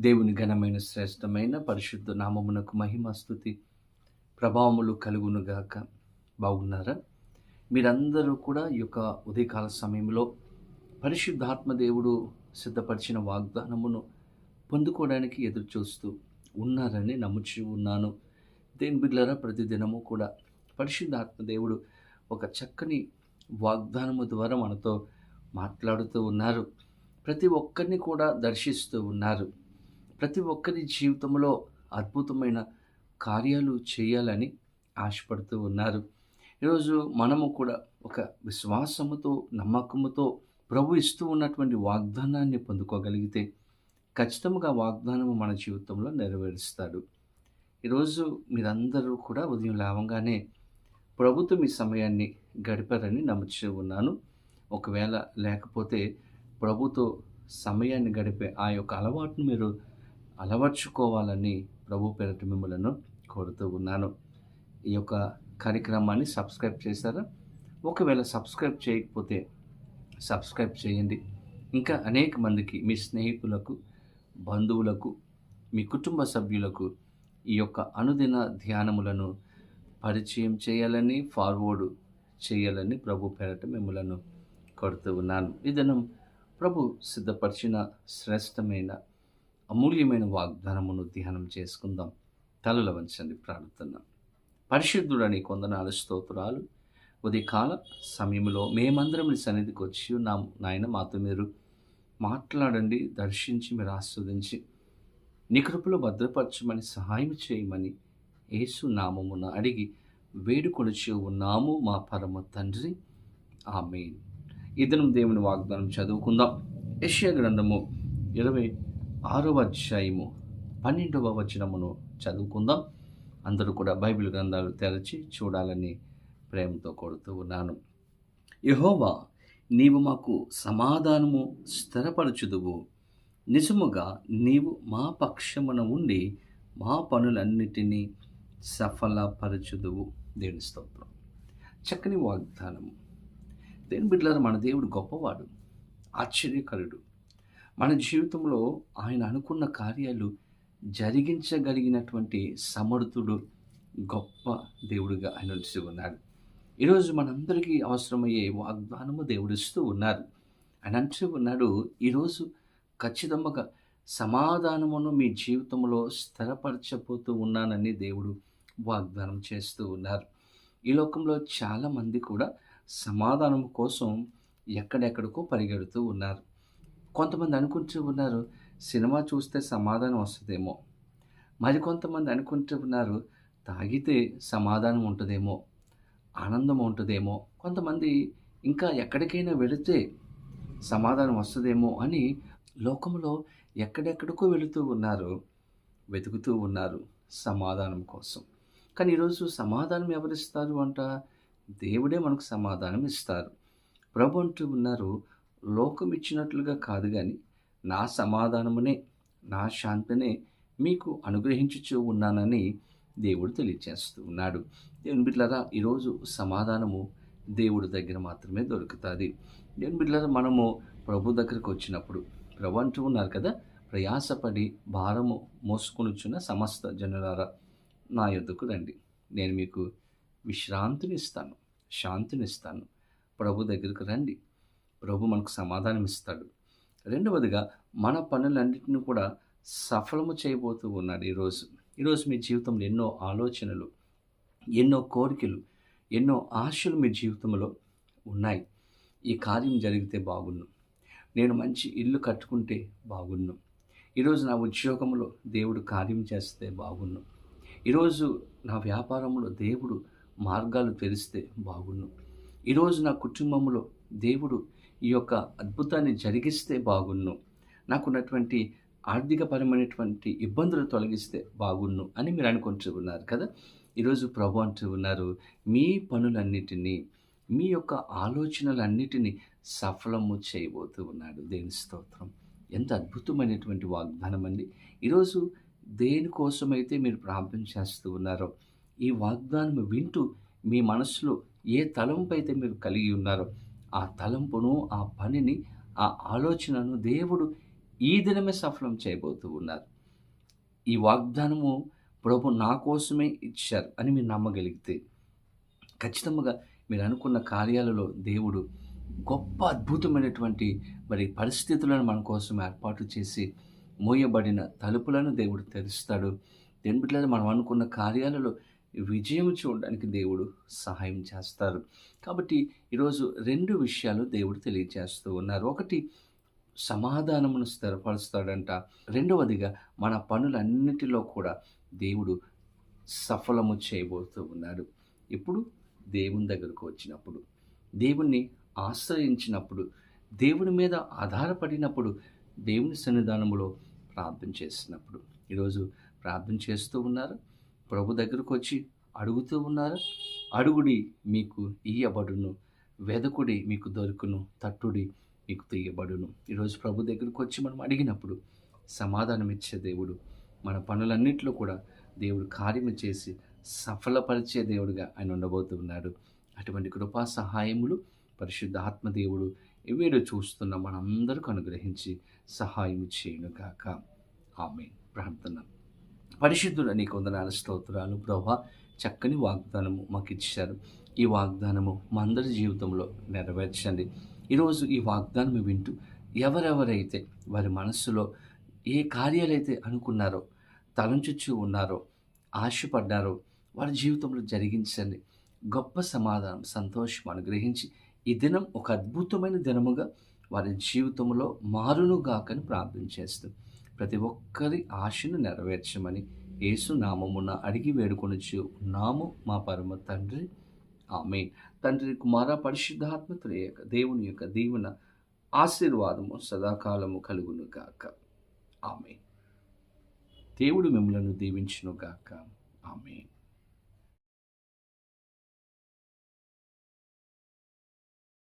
దేవుని ఘనమైన శ్రేష్టమైన పరిశుద్ధ నామమునకు మహిమ స్థుతి ప్రభావములు కలుగునుగాక బాగున్నారా? మీరందరూ కూడా ఈ యొక్క ఉదయకాల సమయంలో పరిశుద్ధాత్మ దేవుడు సిద్ధపరిచిన వాగ్దానమును పొందుకోవడానికి ఎదురు చూస్తూ ఉన్నారని నమ్ముచి ఉన్నాను. దేని బిడ్డలరా ప్రతిదినము కూడా పరిశుద్ధాత్మ దేవుడు ఒక చక్కని వాగ్దానము ద్వారా మనతో మాట్లాడుతూ ఉన్నారు. ప్రతి ఒక్కరిని కూడా దర్శిస్తూ ఉన్నారు. ప్రతి ఒక్కరి జీవితంలో అద్భుతమైన కార్యాలు చేయాలని ఆశపడుతూ ఉన్నారు. ఈరోజు మనము కూడా ఒక విశ్వాసముతో నమ్మకముతో ప్రభు ఇస్తూ ఉన్నటువంటి వాగ్దానాన్ని పొందుకోగలిగితే ఖచ్చితంగా వాగ్దానము మన జీవితంలో నెరవేరుస్తాడు. ఈరోజు మీరందరూ కూడా ఉదయం లేవగానే ప్రభుత్వం మీ సమయాన్ని గడిపారని నమ్ముచూ ఉన్నాను. ఒకవేళ లేకపోతే ప్రభుతో సమయాన్ని గడిపే ఆ యొక్క అలవాటును మీరు అలవర్చుకోవాలని ప్రభు పేరట మిమ్మలను కోరుతూ ఉన్నాను. ఈ యొక్క కార్యక్రమాన్ని సబ్స్క్రైబ్ చేశారా? ఒకవేళ సబ్స్క్రైబ్ చేయకపోతే సబ్స్క్రైబ్ చేయండి. ఇంకా అనేక మందికి మీ స్నేహితులకు బంధువులకు మీ కుటుంబ సభ్యులకు ఈ యొక్క అనుదిన ధ్యానములను పరిచయం చేయాలని ఫార్వర్డ్ చేయాలని ప్రభు పేరట మిమ్మలను కొడుతూ ఉన్నాను. ఈ దినం ప్రభు సిద్ధపరిచిన శ్రేష్టమైన అమూల్యమైన వాగ్దానమును ధ్యానం చేసుకుందాం. తలల వంచండి ప్రార్థన పరిశుద్ధుడని కొందనాలు స్తోత్రాలు. ఉదయకాల సమయంలో మేమందరం నీ సన్నిధికి వచ్చి ఉన్నాము నాయన మాతో మీరు మాట్లాడండి దర్శించి మీరు ఆస్వాదించి నీ కృపలో భద్రపరచమని సహాయం చేయమని యేసు నామమున అడిగి వేడుకొనిచి ఉన్నాము మా పరమ తండ్రి. ఆమె ఇదనం దేవుని వాగ్దానం చదువుకుందాం. యెషయా గ్రంథము ఇరవై ఆరవ అధ్యాయము పన్నెండవ వచనమును చదువుకుందాం. అందరూ కూడా బైబిల్ గ్రంథాలు తెరచి చూడాలని ప్రేమతో కోరుతూ ఉన్నాను. యహోవా నీవు మాకు సమాధానము స్థిరపరచుదువు. నిజముగా నీవు మా పక్షమున ఉండి మా పనులన్నిటినీ సఫలపరచుదువు. దేవుని స్తోత్రం. చక్కని వాగ్దానము. దేని బిడ్డలారా మన దేవుడు గొప్పవాడు ఆశ్చర్యకరుడు. మన జీవితంలో ఆయన అనుకున్న కార్యాలు జరిగించగలిగినటువంటి సమర్థుడు గొప్ప దేవుడిగా ఆయన నిలిచి ఉన్నాడు ఈరోజు మనందరికీ అవసరమయ్యే వాగ్దానము దేవుడిస్తూ ఉన్నారు. ఆయన అంటూ ఉన్నాడు ఈరోజు ఖచ్చితంగా సమాధానమును మీ జీవితంలో స్థిరపరచబోతూ ఉన్నానని దేవుడు వాగ్దానం చేస్తూ ఉన్నారు. ఈ లోకంలో చాలామంది కూడా సమాధానం కోసం ఎక్కడెక్కడికో పరిగెడుతూ ఉన్నారు. కొంతమంది అనుకుంటూ ఉన్నారు సినిమా చూస్తే సమాధానం వస్తుందేమో. మరికొంతమంది అనుకుంటూ ఉన్నారు తాగితే సమాధానం ఉంటుందేమో ఆనందం ఉంటుందేమో. కొంతమంది ఇంకా ఎక్కడికైనా వెళితే సమాధానం వస్తుందేమో అని లోకంలో ఎక్కడెక్కడికో వెళుతూ ఉన్నారు వెతుకుతూ ఉన్నారు సమాధానం కోసం. కానీ ఈరోజు సమాధానం ఎవరిస్తారు అంట? దేవుడే మనకు సమాధానం ఇస్తారు. ప్రభు అంటూ ఉన్నారు లోకం ఇచ్చినట్లుగా కాదు కానీ నా సమాధానమునే నా శాంతినే మీకు అనుగ్రహించుచూ ఉన్నానని దేవుడు తెలియచేస్తూ ఉన్నాడు. దేవుని బిడ్డలారా ఈరోజు సమాధానము దేవుడి దగ్గర మాత్రమే దొరుకుతుంది. దేవుని బిడ్డలారా మనము ప్రభు దగ్గరకు వచ్చినప్పుడు ప్రభు అంటూ ఉన్నారు కదా ప్రయాసపడి భారము మోసుకొనుచున్న సమస్త జనులారా నా యొద్దకు రండి. నేను మీకు విశ్రాంతినిస్తాను శాంతినిస్తాను. ప్రభు దగ్గరకు రండి. ప్రభు మనకు సమాధానం ఇస్తాడు రెండవదిగా మన పనులన్నింటినీ కూడా సఫలము చేయబోతూ ఉన్నాడు ఈరోజు ఈరోజు మీ జీవితంలో ఎన్నో ఆలోచనలు ఎన్నో కోరికలు ఎన్నో ఆశలు మీ జీవితంలో ఉన్నాయి. ఈ కార్యం జరిగితే బాగున్ను నేను మంచి ఇల్లు కట్టుకుంటే బాగున్ను ఈరోజు నా ఉద్యోగంలో దేవుడు కార్యం చేస్తే బాగున్ను ఈరోజు నా వ్యాపారంలో దేవుడు మార్గాలు తెరిస్తే బాగున్ను ఈరోజు నా కుటుంబంలో దేవుడు ఈ యొక్క అద్భుతాన్ని జరిగిస్తే బాగున్ను. నాకున్నటువంటి ఆర్థికపరమైనటువంటి ఇబ్బందులు తొలగిస్తే బాగున్ను అని మీరు అనుకుంటూ ఉన్నారు కదా? ఈరోజు ప్రభు అంటూ ఉన్నారు మీ పనులన్నిటినీ మీ యొక్క ఆలోచనలన్నిటినీ సఫలము చేయబోతూ ఉన్నాడు. దేని స్తోత్రం. ఎంత అద్భుతమైనటువంటి వాగ్దానం అండి. ఈరోజు దేనికోసమైతే మీరు ప్రార్థన చేస్తూ ఉన్నారో ఈ వాగ్దానం వింటూ మీ మనసులో ఏ తలంపు అయితే మీరు కలిగి ఉన్నారో ఆ తలంపును ఆ పనిని ఆ ఆలోచనను దేవుడు ఈ దినమే సఫలం చేయబోతూ ఉన్నారు. ఈ వాగ్దానము ప్రభు నా కోసమే ఇచ్చారు అని మీరు నమ్మగలిగితే ఖచ్చితంగా మీరు అనుకున్న కార్యాలలో దేవుడు గొప్ప అద్భుతమైనటువంటి మరి పరిస్థితులను మన కోసం ఏర్పాటు చేసి మోయబడిన తలుపులను దేవుడు తెరుస్తాడు. దేని మనం అనుకున్న కార్యాలలో విజయం చూడడానికి దేవుడు సహాయం చేస్తారు. కాబట్టి ఈరోజు రెండు విషయాలు దేవుడు తెలియజేస్తూ ఉన్నారు. ఒకటి సమాధానమును స్థిరపరుస్తాడంట. రెండవదిగా మన పనులన్నిటిలో కూడా దేవుడు సఫలము చేయబోతూ ఉన్నాడు. ఇప్పుడు దేవుని దగ్గరకు వచ్చినప్పుడు. దేవుణ్ణి ఆశ్రయించినప్పుడు దేవుని మీద ఆధారపడినప్పుడు దేవుని సన్నిధానములో ప్రార్థన చేసినప్పుడు. ఈరోజు ప్రార్థన చేస్తూ ఉన్నారు. ప్రభు దగ్గరకు వచ్చి అడుగుతూ ఉన్నారు. అడుగుడి మీకు ఇయ్యబడును. వెదకుడి మీకు దొరుకును. తట్టుడి మీకు తీయబడును. ఈరోజు ప్రభు దగ్గరకు వచ్చి మనం అడిగినప్పుడు సమాధానం ఇచ్చే దేవుడు మన పనులన్నింటిలో కూడా దేవుడు కార్యము చేసి సఫలపరిచే దేవుడుగా ఆయన ఉండబోతున్నాడు అటువంటి కృపా సహాయములు పరిశుద్ధ ఆత్మదేవుడు ఇవేడు చూస్తున్న మనందరికీ అనుగ్రహించి సహాయం చేయను గాక. ఆమె ప్రార్థన. పరిశుద్ధుడు నీకు వందనాలు స్తోత్రాలు. ప్రభా చక్కని వాగ్దానము మాకు ఇచ్చారు ఈ వాగ్దానము మా అందరి జీవితంలో నెరవేర్చండి. ఈరోజు ఈ వాగ్దానం వింటూ ఎవరెవరైతే వారి మనస్సులో ఏ కార్యాలైతే అనుకున్నారో తలంచుచూ ఉన్నారో ఆశపడ్డారో వారి జీవితంలో జరిగించండి. గొప్ప సమాధానం సంతోషం అనుగ్రహించి ఈ దినం ఒక అద్భుతమైన దినముగా వారి జీవితంలో మారునుగాకని ప్రార్థన చేస్తుంది ప్రతి ఒక్కరి ఆశను నెరవేర్చమని యేసు నామమున అడిగి వేడుకొనిచ్చు నాము మా పరమ తండ్రి. ఆమె తండ్రి కుమార పరిశుద్ధాత్మతుల యొక్క దేవుని యొక్క దీవెన ఆశీర్వాదము సదాకాలము కలుగును గాక. ఆమె దేవుడు మిమ్మలను దీవించును గాక. ఆమె